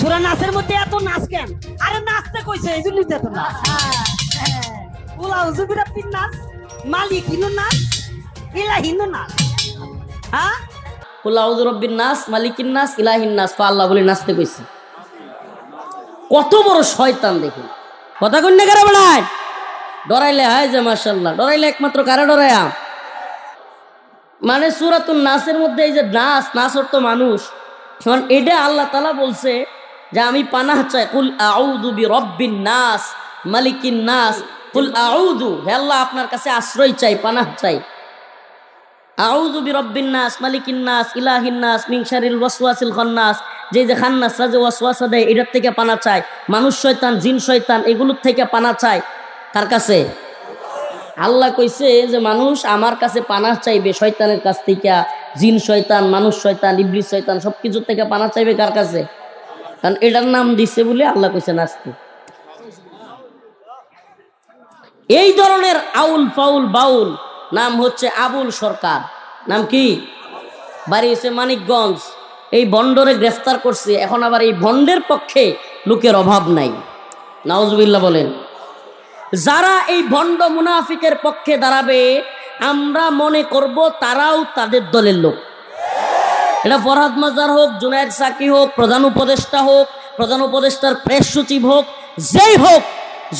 সুরা নাচের মধ্যে এত নাচ কেন? আরে নাচতে কইছে এই জন্যই এত নাচ। উলা হুজুবিরা পিন নাচ মালিক হিন্দু নাচ ইলা হিন্দু নাচ। হ্যাঁ? কুল্লাউদ রব্বিন নাস মালিকিন নাস ইলাহিন নাস পা আল্লাহ বলে নাচতে কইছে। কত বড় শয়তান দেখুন। কথা কন্যা কারা বেড়ায় ডরাইলে হায় যে মার্শাল্লাহ ডরাইলে একমাত্র কারা ডরায়া? মানে সুরাতুন নাসের মধ্যে এই যে নাচ নাচ অর্থ মানুষ। কারণ এটা আল্লাহ তালা বলছে যে আমি পানাহ চাই। কুল আউদু বি রব্বিন নাস, মালিকিন নাস। কুল আউদু হে আল্লাহ আপনার কাছে আশ্রয় চাই, পানাহ চাই। আউযু বিরব্বিন নাস, মালিকিন নাস, ইলাহিন নাস, মিন শারিল ওয়াসওয়াসিল খান্নাস। যে যে খান্নাসরা যে ওয়াসওয়াসা দেয়, এটার থেকে পানা চায় মানুষ শয়তান, জিন শয়তান, এগুলোর থেকে পানা চায় কার কাছে? আল্লাহ কইছে যে, মানুষ আমার কাছে পানা চাইবে শয়তানের কাছ থেকে। জিন শয়তান, মানুষ শয়তান, ইবলিস শয়তান সব কিছুর থেকে পানা চাইবে কার কাছে? কারণ এটার নাম দিছে বলে আল্লাহ কইছে নাচতে এই ধরনের আউল ফাউল বাউল নাম হচ্ছে আবুল সরকার। নাম কি? বাড়ি হচ্ছে মানিকগঞ্জ। এই ভণ্ডরে গ্রেফতার করছে, এখন আবার এই ভণ্ডের পক্ষে লোকের অভাব নাই। নাউজবিল্লা বলেন, যারা এই ভণ্ড মুনাফিকের পক্ষে দাঁড়াবে, আমরা মনে করব তারাও তাদের দলের লোক। এটা ফরহাদ মাজার হোক, জুনায়দ সাকি হোক, প্রধান উপদেষ্টা হোক, প্রধান উপদেষ্টার প্রেস সচিব হোক, যেই হোক,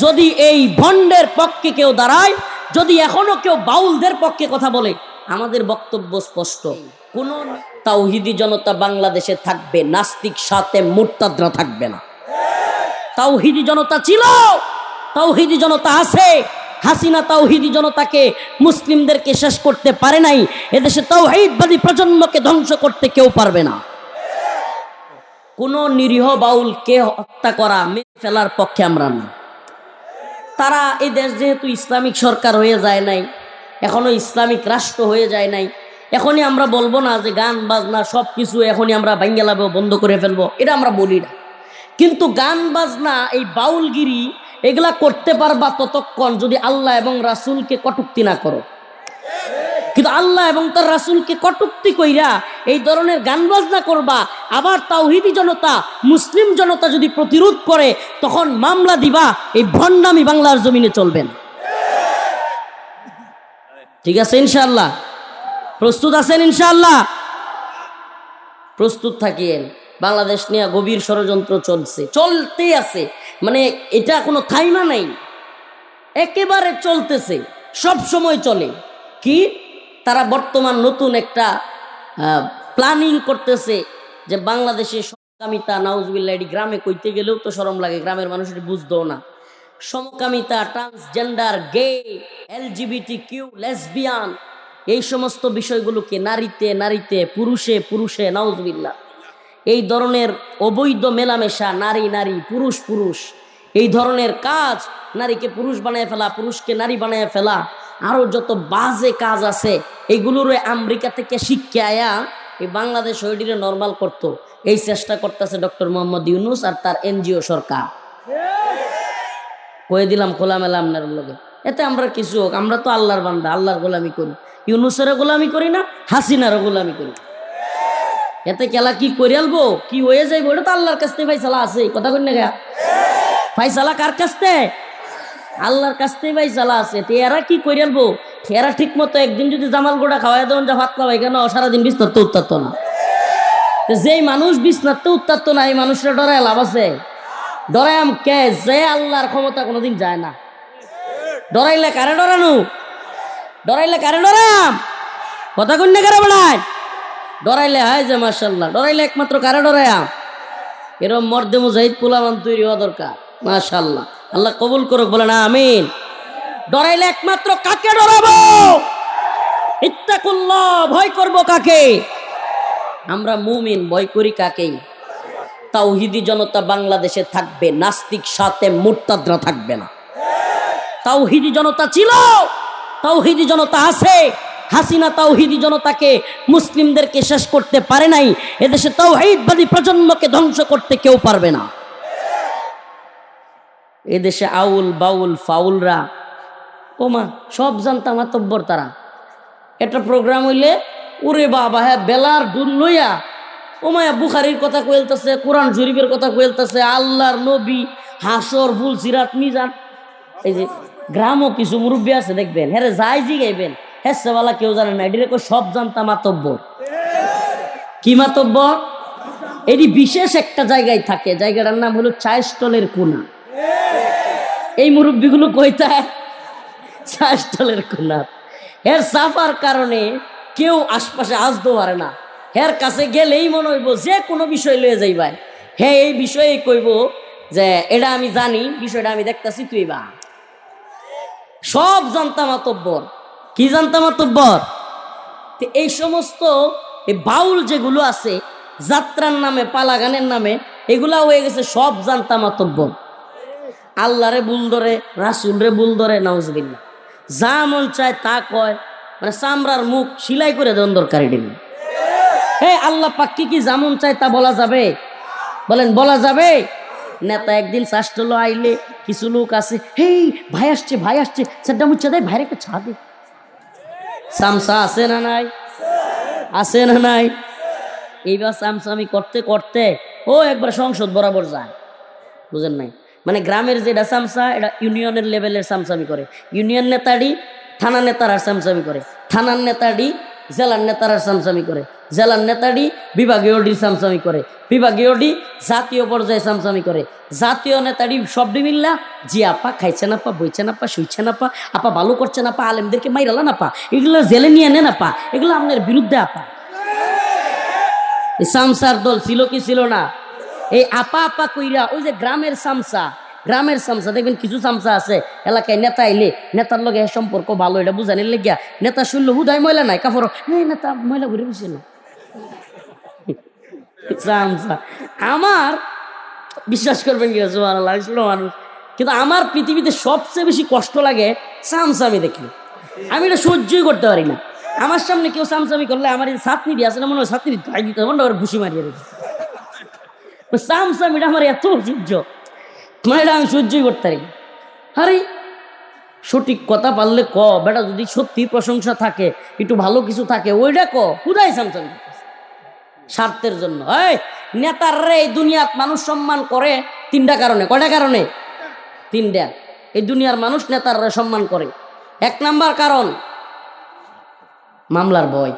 যদি এই ভণ্ডের পক্ষে কেউ দাঁড়ায়, যদি এখনও কেউ বাউলদের পক্ষে কথা বলে, আমাদের বক্তব্য স্পষ্ট। কোন তাওহিদি জনতা বাংলাদেশে থাকবে, নাস্তিক সাথে মুরতাদরা থাকবে না। তাওহিদি জনতা ছিল, তাওহিদি জনতা আছে। হাসিনা তাওহিদি জনতাকে মুসলিমদেরকে শেষ করতে পারে নাই, এদেশে তাওহিদবাদী প্রজন্মকে ধ্বংস করতে কেউ পারবে না। কোন নিরীহ বাউলকে হত্যা করা, মেরে ফেলার পক্ষে আমরা না। তারা এই দেশ যেহেতু ইসলামিক সরকার হয়ে যায় নাই, এখনও ইসলামিক রাষ্ট্র হয়ে যায় নাই, এখনই আমরা বলব না যে গান, বাজনা সব কিছু এখনই আমরা ভাঙ্গেলাবো বন্ধ করে ফেলব, এটা আমরা বলি না। কিন্তু গান, বাজনা, এই বাউলগিরি এগুলা করতে পারবা ততক্ষণ যদি আল্লাহ এবং রাসূলকে কটুক্তি না করো। কিন্তু আল্লাহ এবং তার রাসূলকে কটুক্তি কইরা এই ধরনের গান বাজনা করবা, আবার তাওহিদি জনতা, মুসলিম জনতা যদি প্রতিরোধ করে, তখন মামলা দিবা, এই ভণ্ডামি বাংলার জমিনে চলবেন ঠিক আছে ইনশাআল্লাহ? প্রস্তুত আছেন ইনশাল্লাহ প্রস্তুত থাকিয়েন। বাংলাদেশ নিয়ে গভীর ষড়যন্ত্র চলছে। চলতে আছে। মানে এটা কোনো থাইমা নাই। একেবারে চলতেছে। সব সময় চলে। কি? তারা বর্তমান নতুন একটা প্ল্যানিং করতেছে যে বাংলাদেশে সমকামিতা নাউজবিল্লা এটি গ্রামে কইতে গেলেও তো সরম লাগে, গ্রামের মানুষ এটি বুঝতেও না। সমকামিতা transgender gay LGBT Q lesbian এই সমস্ত বিষয়গুলোকে নারীতে নারীতে, পুরুষে পুরুষে নাউজবিল্লা এই ধরনের অবৈধ মেলামেশা, নারী নারী, পুরুষ পুরুষ, এই ধরনের কাজ নারীকে পুরুষ বানায় ফেলা, পুরুষকে নারী বানায় ফেলা আরও যত বাজে কাজ আছে এইগুলোর আমেরিকা থেকে শিক্ষা আয়া এই বাংলাদেশ ওইটিরে নর্মাল করতো। এই চেষ্টা করতেছে ডক্টর মোহাম্মদ ইউনুস আর তার এনজিও সরকার। কয়ে দিলাম, খোলামেলা আপনার লগে। এতে আমরা কিছু হোক, আমরা তো আল্লাহর বান্দা, আল্লাহর গোলামি করি। ইউনুসেরও গোলামি করি না, হাসিনারও গোলামি করি। এতে কেলা কি করে আলবো? কি হয়ে যাইবো? ওটা তো আল্লাহর কাছ থেকে ফাইসালা আছে কথা কই না গা ফাইসালা কার কাছ থেকে? আল্লাহর কাছ থেকে ফাইসালা আছে। তো এরা কি করে আলবো? এরা ঠিক মতো একদিন যদি জামাল গোড়া খাওয়াই দেন, যা ভাত খাওয়াই কেন? সারাদিন বিস্তার তো উত্তারত না যেই মানুষ বিছনার তো উত্তারত না, এই মানুষরা ডরায় লাভ আছে। ডরায়াম কে? যে আল্লাহর ক্ষমতা কোনোদিন যায় না। ডরাইলে কারে ডরানো? ডরাইলে কারে ডরাম? কথা কন্যা কারে বেড়ায় ডরাইলে হায় যে মার্শাল্লাহ ডরাইলে একমাত্র কারে ডরায়াম এরম মর্দে মুজাহিদ পুলামান তৈরি হওয়া দরকার মাশাল্লাহ আল্লাহ কবুল করুক বলে না আমিন। ডরাইলে একমাত্র কাকে ডরাবো? ইত্তাকুল্লাহ, ভয় করব কাকে? আমরা মুমিন, ভয় করি কাকেই? তাওহিদি জনতা বাংলাদেশে থাকবে, নাস্তিক সাথে মুরতাদরা থাকবে না। তাওহিদি জনতা ছিল, তাওহিদি জনতা আছে। হাসিনা তাওহিদি জনতাকে মুসলিমদেরকে শেষ করতে পারে নাই, এদেশে তাওহিদবাদী প্রজন্মকে ধ্বংস করতে কেউ পারবে না। এদেশে আউল বাউল ফাউলরা, ওমা, সব জানতাম মাতব্বর তারা। একটা প্রোগ্রাম হইলে, ওরে বাবা হ্যাঁ বেলার ডুল লইয়া ও ওমায়া বুখারির কথা কইলতেছে, কোরআন শরীফের কথা কইলতেছে, আল্লাহর নবী, হাসর ফুল সিরাত মিজান। এই যে, গ্রামও কিছু মুরব্বী আছে, দেখবেন হ্যাঁ যাই জিগাইবেন। সেবালা কেউ জানে না এটি সব জানতা মাতব্য। কি মাতব্য? এটি বিশেষ একটা জায়গায় থাকে, জায়গাটার নাম হলো চায় স্টলের কোনা। এই মুরব্বীগুলো কইতায় চায় স্টলের কোনা। এর সাফার কারণে কেউ আশপাশে আসতে পারে না। এর কাছে গেলেই মনে হইব যে কোনো বিষয় লয়ে যাইবাই। হ্যাঁ এই বিষয়ে কইব যে এটা আমি জানি, বিষয়টা আমি দেখতাছি তুই বা সব জানতাম মাতব্বর। কি জানতাম মাতব্বর এই সমস্ত এই বাউল যেগুলো আছে, যাত্রার নামে পালা গানের নামে, এগুলা হয়ে গেছে, সব জানতাম মাতব্বর আল্লাহরে বুল ধরে রাসুল রে বুল ধরে নাউজবিল্লা যা মন চায় তা কয় মানে চামড়ার মুখ সিলাই করে দেন দরকারি দিন হে আল্লাহ পাক্কি কি যেমন চায় তা বলা যাবে? বলেন, বলা যাবে? নেতা একদিন চাষটলো আইলে, কিছু লোক আছে, হেই, ভাই আসছে ভাই আসছে সেটা মুচ্ছা দেয় ভাইরে একটা ছা সামসা আছে না নাই? আছে না নাই? এইবার সামসামি করতে করতে, ও একবার সংসদ বরাবর যায়। বুঝেন নাই? মানে গ্রামের যেটা সামসা, এটা ইউনিয়নের লেভেলের সামসামি করে। ইউনিয়ন নেতাডি, থানা নেতারা সামসামি করে। থানার নেতাডি জেলার নেতারা সামসামি করে। জেলার নেতাডি বিভাগীয় ডি সামসামি করে। বিভাগীয় ডি জাতীয় পর্যায়ে সামসামি করে। জাতীয় নেতাডি সবডি মিল্লা জি আপা খাইছে না পা, বইছে না পা, শুইছে না পা, আপা ভালো করছে না পা, আলেমদেরকে মাইরালা না পা, এগুলো জেলে নিয়ে নে না পা, এগুলো আপনার বিরুদ্ধে আপা। সামসার দল ছিল কি ছিল না? এই আপা আপা কইরা ওই যে গ্রামের সামসা গ্রামের সামসা দেখবেন কিছু সামসা আছে, এলাকায় নেতা আইলে নেতার লগে সম্পর্ক ভালো, এটা বুঝানির লেগিয়া, নেতা শুনলো, হুদায় ময়লা নাই, কাপড় হ্যাঁ নেতা, ময়লা ঘুরে বসে না। সামসা আমার, বিশ্বাস করবেন কি ছোট মানুষ, কিন্তু আমার পৃথিবীতে সবচেয়ে বেশি কষ্ট লাগে সামসামি দেখলে আমি এটা সহ্যই করতে পারি না। আমার সামনে কেউ সামসামি করলে আমার এই ছাত্রী দিয়ে না, মনে হয় গাই দিতে হয় ঘুষি মারিয়ে দিতে সামসামিটা আমার এত সহ্য। এটা আমি সহ্যই করতে পারি। আরে, সঠিক কথা পারলে ক, বেটা যদি সত্যি প্রশংসা থাকে, একটু ভালো কিছু থাকে, ওইটা ক কোথায় সামসামি স্বার্থের জন্য। এই, নেতার রে, এই দুনিয়াত মানুষ সম্মান করে তিনটা কারণে। কয়টা কারণে? তিনটা। এই দুনিয়ার মানুষ নেতাররা সম্মান করে। এক নাম্বার কারণ, মামলার ভয়।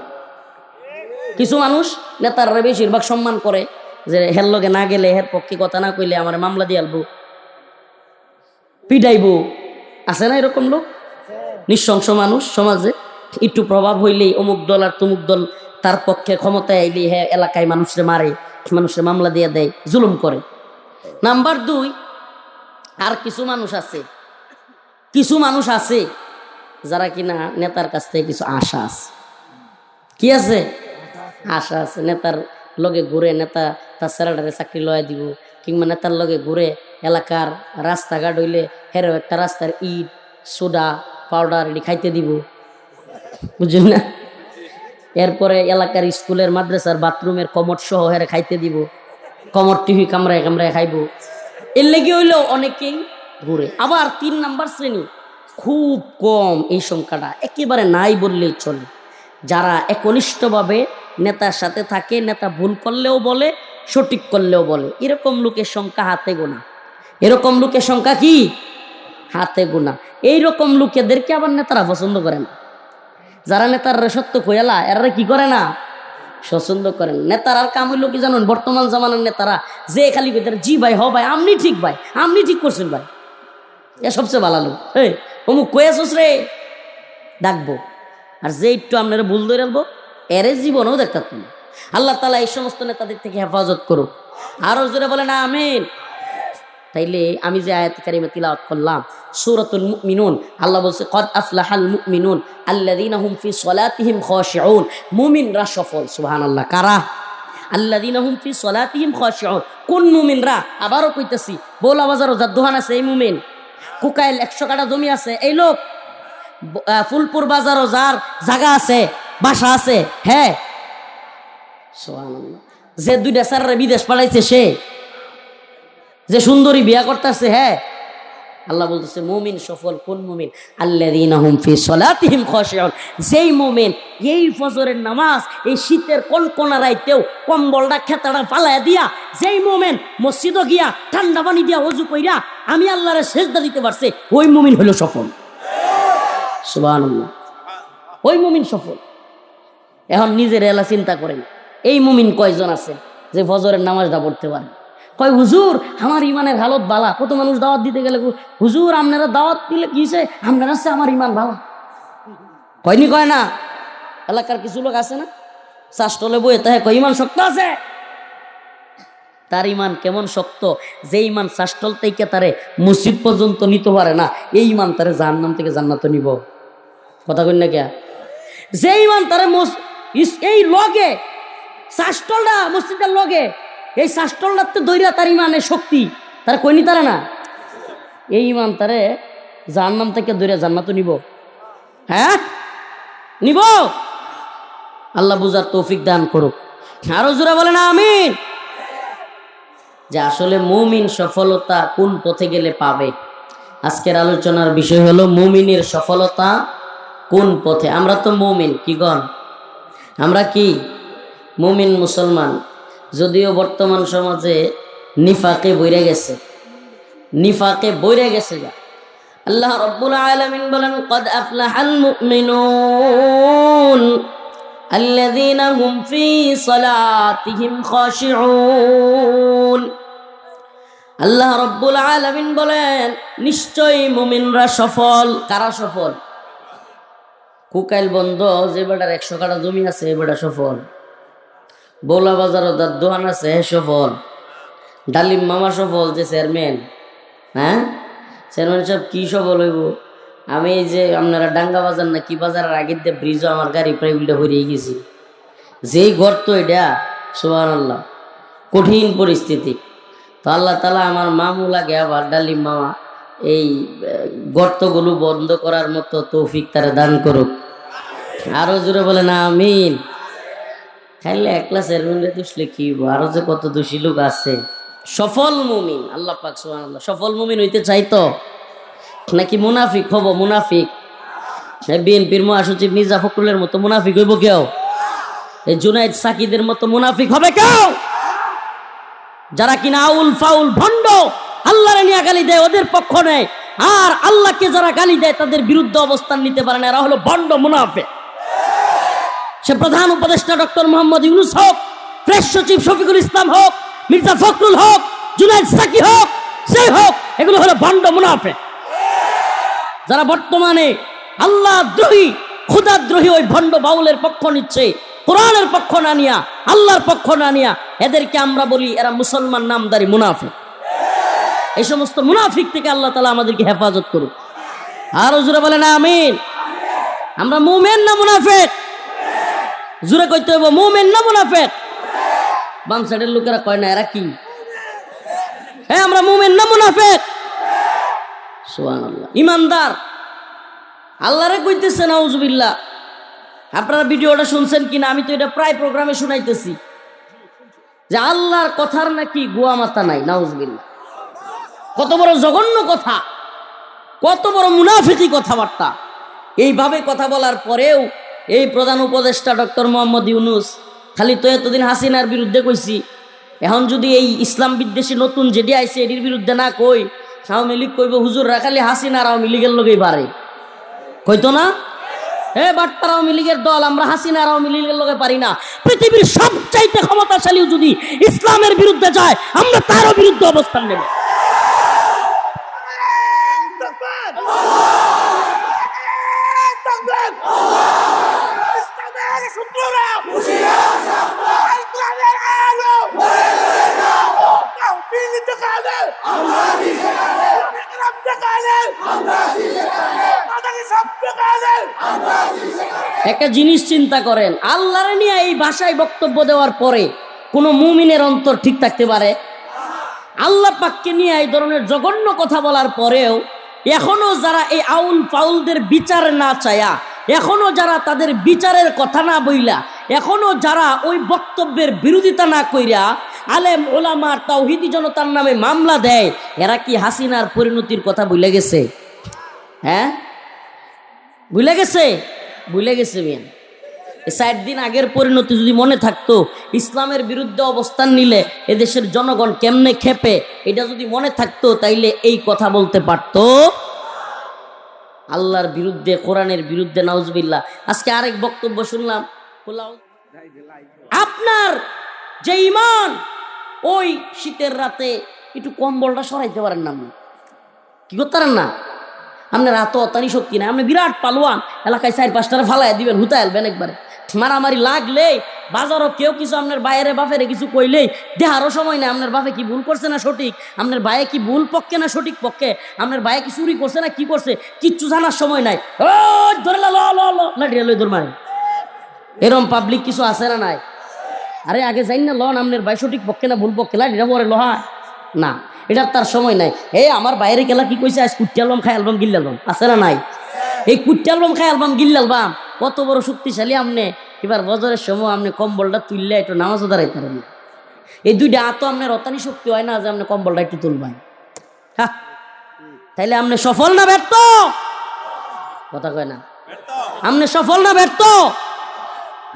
কিছু মানুষ নেতাররা বেশিরভাগ সম্মান করে, যে হের লগে না গেলে, হের পক্ষে কথা না কইলে আমার মামলা দিয়ে আলবো। পিটাইবো আছে না এরকম লোক? নিঃশংস মানুষ সমাজে। একটু প্রভাব হইলেই অমুক দল আর তমুক দল তার পক্ষে ক্ষমতায় আইলে হ্যাঁ এলাকায় মানুষরে মারে, মানুষের মামলা দিয়ে দেয়, জুলুম করে। নাম্বার দুই, আর কিছু মানুষ আছে। কিছু মানুষ আছে যারা কিনা নেতার কাছ থেকে কিছু আশা আছে। কি আছে? আশা আছে। নেতার লগে ঘুরে নেতা তার স্যালাডারে চাকরি লয়া দিব, কিংবা নেতার লগে ঘুরে এলাকার রাস্তাঘাট হইলে হেরো একটা রাস্তার ইট, সোডা, পাউডার এটি খাইতে দিব। বুঝলেন না? এরপরে এলাকার স্কুলের, মাদ্রাসার, বাথরুমের কমট সহ হেরে খাইতে দিব। কমট টিভি কামড়ায় কামড়ায় খাইব। এর লেগে হইলেও অনেকেই ঘুরে। আবার তিন নাম্বার শ্রেণি, খুব কম এই সংখ্যাটা, একেবারে নাই বললেই চলে। যারা একনিষ্ঠভাবে নেতার সাথে থাকে, নেতা ভুল করলেও বলে, সঠিক করলেও বলে। এরকম লোকের সংখ্যা হাতে গোনা। এরকম লোকের সংখ্যা কি? হাতে গোনা এইরকম লোকেদেরকে আবার নেতারা পছন্দ করে না। যারা নেতার সত্য কয়ালা এরা কি করে না? পছন্দ করেন নেতার আর কাম হইল কি জানুন? বর্তমান জামানার নেতারা, যে খালি কইতে জি ভাই, হ ভাই আপনি ঠিক ভাই আপনি ঠিক করছেন ভাই। এ সবচেয়ে ভালো লোক। এই অমুক কয়েছস রে? ডাকবো। আর যে একটু আপনারা ভুল ধরে আলবো এরে জীবনও দেখতাম আল্লাহ তালা এই সমস্ত নেতাদের থেকে হেফাজত করুক। আরও জোরে বলে না আমিন। তাইলে আমি যে আয়াত কারিমে তিলাওয়াত করলাম, সূরাতুল মুমিনুন, আল্লাহ বলছে, কদ আফলাহাল মুমিনুন আল্লাযীনা হুম ফি সলাতিহিম খাশিউন। মুমিনরা সফল, সুবহানাল্লাহ। কারা? আল্লাযীনা হুম ফি সলাতিহিম খাশিউন। কোন মুমিনরা? আবারও কইতাছি, বোলা বাজারও যার দোকান আছে, এই মুমিন। কুকাইল একশো কাটা জমি আছে, এই লোক। ফুলপুর বাজারও যার জায়গা আছে, বাসা আছে হ্যাঁ। যে দুইটা স্যারের বিদেশ পাঠাইছে সে। যে সুন্দরী বিয়া করতেছে হ্যাঁ? আল্লাহ বলতেছে, মুমিন সফল, কোন মুমিন? আল্লাযীনা হুম ফি সলাতিহিম খাশিউন। যেই মুমিন, এই ফজরের নামাজ, এই শীতের কনকনা রাইতেও কম্বলটা খেতাটা ফালায়া দিয়া, যেই মুমিন মসজিদও গিয়া ঠান্ডা পানি দিয়া অজু কইরা, আমি আল্লাহরে সেজদা দিতে পারছে ওই মুমিন হলো সফল। ওই মুমিন সফল। এখন নিজের এলা চিন্তা করেন, এই মুমিন কয়জন আছে যে ফজরের নামাজটা পড়তে পারে? কয়, হুজুর, আমার ইমানের হালত বালা। কত মানুষ দাওয়াত দিতে গেলে হুজুর, আপনারা দাওয়াত দিলে কিসে আপনার আছে আমার ইমান বালা কয়নি, কয় না। এলাকার কিছু লোক আছে না? শাস্টলে বইয়ে তাহে কয় ইমান শক্ত আছে? তার ইমান কেমন শক্ত? যে ইমান শাস্টল থেকে তারে মসজিদ পর্যন্ত নিতে পারে না, এই ইমান তারে জাহান্নাম থেকে জান্নাত নিব। কথা কই না কে যে ইমান তারে এই লগে শাস্টলটা মসজিদের লগে এই তো দৈরা তার ইমানের শক্তি। তার কইনি তারা না? এই ইমান তারে জাহান্নাম থেকে দৈরা জান্নাত নিব। হ্যাঁ? নিব? আল্লাহ বুঝার তৌফিক দান করুক। আরও জোরা বলে না আমিন। যে আসলে মুমিন সফলতা কোন পথে গেলে পাবে? আজকের আলোচনার বিষয় হলো মুমিনের সফলতা কোন পথে? আমরা তো মুমিন, কি গণ? আমরা কি? মুমিন মুসলমান। যদিও বর্তমান সমাজে নিফাকে বইরে গেছে নিফাকে বইরে গেছে যা আল্লাহ রব্বুল আলামিন বলেন কদ আফলাহাল মুমিনুন الذين هم في صلاتهم خاشعون আল্লাহ রব্বুল আলামিন বলেন নিশ্চয়ই মুমিনরা সফল কারা সফল কুকাইল বন্ধ যে বেটার একশো কাটা জমি আছে এ বেটা সফল বৌলা বাজার তার দোকান আছে হে সফল। ডালিম মামা সফল, যে চেয়ারম্যান হ্যাঁ? চেয়ারম্যান সাহেব কি সফল হইব? আমি এই যে আপনারা ডাঙ্গা বাজার না কি বাজারের আগের দিয়ে ব্রিজও আমার গাড়ি প্রায় উল্টা হয়ে গেছি। যেই গর্ত এটা সোহান আল্লাহ কঠিন পরিস্থিতি। তো আল্লাহ তালা আমার মামু লাগে আবার ডালিম মামা, এই গর্তগুলো বন্ধ করার মতো তৌফিক তারা দান করুক। আরও বলে না আমিন। খাইলে একলা চেয়ারম্যানরে দুষলে কি আরও যে কত দোষী লোক আছে। সফল মুমিন, আল্লাহ পাক সুবহানাল্লাহ। সফল মুমিন হইতে চাইতো নাকি মুনাফিক হব? মুনাফিক। বিএনপির মহাসচিব মির্জা ফখরুলের মতো মুনাফিক হইব কেউ? এই জুনাইদ সাকিদের মতো মুনাফিক হবে কেউ? যারা কিনা আউল ফাউল ভণ্ড, আল্লাহরে নিয়ে গালি দেয়, ওদের পক্ষ নেয়। আর আল্লাহকে যারা গালি দেয়, তাদের বিরুদ্ধে অবস্থান নিতে পারে না। এরা হলো ভণ্ড মুনাফে সে প্রধান উপদেষ্টা ডক্টর মোহাম্মদ ইউনুস হোক প্রেস সচিব শফিকুল ইসলাম হোক, মির্জা ফখরুল হোক জুনাইদ সাকি হোক, সেই হোক, এগুলো হলো ভণ্ড মুনাফে যারা বর্তমানে আল্লাহ দ্রোহী ক্ষুদাদ্রোহী ওই ভণ্ড বাউলের পক্ষ নিচ্ছে, কোরআনের পক্ষ না নিয়া, আল্লাহর পক্ষ না নিয়া, এদেরকে আমরা বলি এরা মুসলমান নামদারি মুনাফিক। এই সমস্ত মুনাফিক থেকে আল্লাহ তালা আমাদেরকে হেফাজত করুক। আর জোরে বলে না আমিন। আমরা মুমেন না মুনাফেক? জোরে কইতে হইব, মুমেন না মুনাফেক। বাম সাইডের লোকেরা কয় না, এরা কি? হ্যাঁ আমরা মুমেন না মুনাফেক। সুবহানাল্লাহ। ইমানদার। আল্লাহরে কইতেছে নাউজুবিল্লাহ আপনারা ভিডিওটা শুনছেন কিনা, আমি তো এটা প্রায় প্রোগ্রামে শুনাইতেছি। যে আল্লাহর কথার নাকি গোয়া মাথা নাই নাউজুবিল্লাহ কত বড় জঘন্য কথা। কত বড় মুনাফিকি কথাবার্তা। এইভাবে কথা বলার পরেও এই প্রধান উপদেষ্টা ডক্টর মোহাম্মদ ইউনুস, খালি তো এতদিন হাসিনার বিরুদ্ধে কইছি। এখন যদি এই ইসলাম বিদ্বেষী নতুন যেটি আইছে এটির বিরুদ্ধে না কই, আওয়ামী লীগ কইব হুজুররা খালি হাসিনা আর আওয়ামী লীগের লোকেই পারে। কইতো না? হে বাটপার আওয়ামী লীগের দল, আমরা হাসিনা আর আওয়ামী লীগের লোকে পারি না। পৃথিবীর সবচাইতে ক্ষমতাশালীও যদি ইসলামের বিরুদ্ধে যায়, আমরা তারও বিরুদ্ধে অবস্থান নেব। একটা জিনিস চিন্তা করেন, আল্লাহরে নিয়ে এই ভাষায় বক্তব্য দেওয়ার পরে কোনো মুমিনের অন্তর ঠিক থাকতে পারে? আল্লাহ পাককে নিয়ে এই ধরনের জঘন্য কথা বলার পরেও এখনও যারা এই আউল ফাউলদের বিচার না চায়া এখনও যারা তাদের বিচারের কথা না বইলা, এখনও যারা ওই বক্তব্যের বিরোধিতা না কইরা আলেম ওলামার তাওহিদি জনতার নামে মামলা দেয়, এরা কি হাসিনার পরিণতির কথা ভুলে গেছে? হ্যাঁ? ভুলে গেছে? ভুলে গেছে মেন ষাট দিন আগের পরিণতি যদি মনে থাকতো, ইসলামের বিরুদ্ধে অবস্থান নিলে এদেশের জনগণ কেমনে খেপে, এটা যদি মনে থাকতো, তাইলে এই কথা বলতে পারতো। আল্লাহর বিরুদ্ধে, কোরআনের বিরুদ্ধে, নাউজবিল্লাহ। আজকে আরেক বক্তব্য শুনলাম। আপনার যে ইমান, ওই শীতের রাতে একটু কম্বলটা সরাইতে পারেন না কি করতে পারেন না? আপনার এত অতানি শক্তি নাই। আপনি বিরাট পালোয়ান। এলাকায় চার পাঁচটারে ফালাই দিবেন হুতা এলবেন একবারে। মারামারি লাগলে বাজারও কেউ কিছু আপনার বাইরে বাপেরে কিছু কইলেই দেহারও সময় নাই, আপনার বাপে কি ভুল করছে না সঠিক? আপনার ভাইয়ে কি ভুল পক্ষে না সঠিক পক্ষে? আপনার ভাইয়ে কি চুরি করছে না কি করছে? কিচ্ছু জানার সময় নাই। ও ধরে ল ধর এরম পাবলিক কিছু আছে না নাই? আরে, আগে যাই না, লন, আপনার ভাই সঠিক পক্ষে না, ভুল পক্ষে, লাঠিটা পরে লোহা না, এটার তার সময় নাই। এই আমার বাইরে গেলা কি কইছে? আজ কুটি অ্যালবাম খাই অ্যালবাম গিল্ল অ্যালবাম আছে না নাই? এই কুটি অ্যালবাম খাই অ্যালবাম গিল্ল অ্যালবাম কত বড় শক্তিশালী আপনি। এবার বজরের সময় আপনি কম্বলটা তুললে একটু নামাজও দাঁড়াইতে পারেন। এই দুইটা আত আপনার রতানি শক্তি হয় না যে আপনি কম্বলটা একটু তুলবেন। তাইলে আপনি সফল না ব্যর্থ? কথা কয় না। আপনি সফল না ব্যর্থ?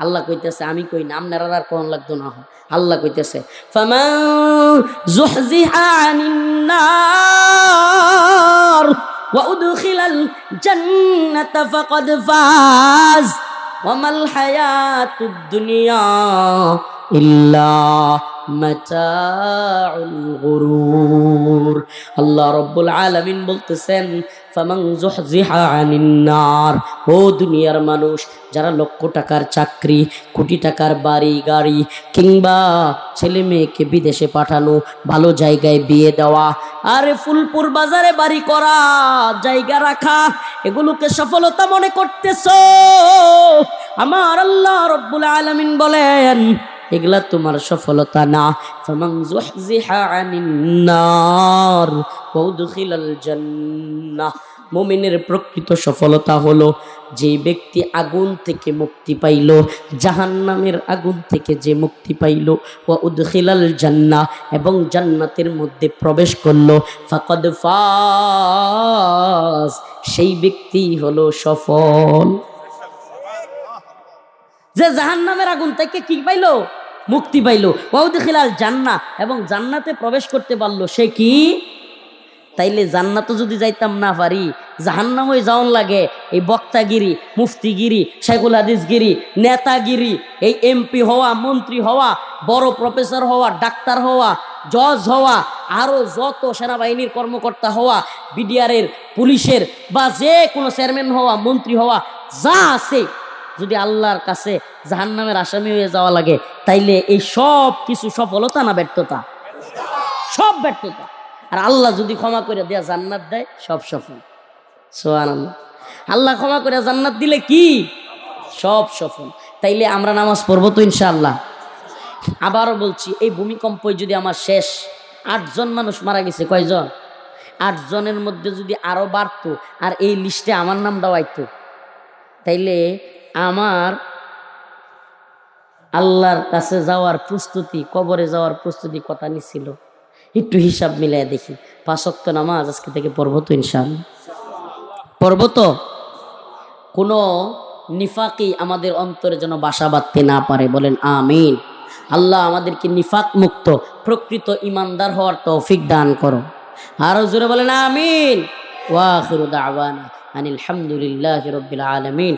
আল্লাহ কইতেছে, আমি কই না, আপনার আর কোন লাগতো না। হয় আল্লাহ কইতেছে ফামান যুহজিহা আনিন নার ওয়া উদখিলাল জান্নাতা ফাকাদ মাতাউল আল্লাহ রব্বুল আলামিন বলতেছেন নার। ও দুনিয়ার মানুষ, যারা লক্ষ টাকার চাকরি, কোটি টাকার বাড়ি, গাড়ি কিংবা ছেলে মেয়েকে বিদেশে পাঠানো, ভালো জায়গায় বিয়ে দেওয়া, আরে ফুলপুর বাজারে বাড়ি করা, জায়গা রাখা, এগুলোকে সফলতা মনে করতেছ? আমার আল্লাহ রব্বুল আলামিন বলেন এগুলা তোমার সফলতা না। মুমিনের প্রকৃত সফলতা হলো যে ব্যক্তি আগুন থেকে মুক্তি পাইল, জাহান্নামের আগুন থেকে যে মুক্তি পাইল ও উদখিলাল জান্নাহ এবং জান্নাতের মধ্যে প্রবেশ করল। ফাকদ ফাস সেই ব্যক্তি হলো সফল। যে জাহান্নামের আগুন থেকে কি পাইলো? মুক্তি পাইলো। ওয়াউদখিলাল জান্না এবং জান্নাতে প্রবেশ করতে পারল সে কি? তাইলে জান্নাতও যদি যাইতাম না পারি জাহান্নামই যাওন লাগে এই বক্তাগিরি, মুফতিগিরি শেখুল হাদিসগিরি, নেতাগিরি, এই এমপি হওয়া, মন্ত্রী হওয়া, বড় প্রফেসর হওয়া, ডাক্তার হওয়া, জজ হওয়া আরও যত সেনাবাহিনীর কর্মকর্তা হওয়া, বিডিআরের, পুলিশের বা যে কোনো চেয়ারম্যান হওয়া, মন্ত্রী হওয়া, যা আছে যদি আল্লাহর কাছে জাহান্নামের আসামি হয়ে যাওয়া লাগে, তাইলে এই সব কিছু সফলতা না ব্যর্থতা? সব ব্যর্থতা। আর আল্লাহ যদি ক্ষমা করে দেয়া জান্নাত দেয়, সব সফল। সোহান আল্লাহ ক্ষমা করে জান্নাত দিলে কি? সব সফল। তাইলে আমরা নামাজ পড়ব তো ইনশাআল্লাহ। আবারও বলছি, এই ভূমিকম্পই যদি আমার শেষ, আটজন মানুষ মারা গেছে, কয়জন? আটজনের মধ্যে যদি আরও বাড়তো, আর এই লিস্টে আমার নাম দেওয়াইতো, তাইলে আমার আল্লাহর কাছে যাওয়ার প্রস্তুতি, কবরে যাওয়ার প্রস্তুতি কথা নিছিল। একটু হিসাব মিলাই দেখি পাঁচক্ত নামাজ আজকে থেকে পড়ব তো ইনশাল পড়ব কোনো নিফাকি আমাদের অন্তরে যেন বাসা বাঁধতে না পারে, বলেন আমিন। আল্লাহ আমাদেরকে নিফাক মুক্ত, প্রকৃত ইমানদার হওয়ার তৌফিক দান করো। আরও জোরে বলেন আমিন। ওয়াখিরু দাওয়ানা আনিল হামদুলিল্লাহি রাব্বিল আলামিন।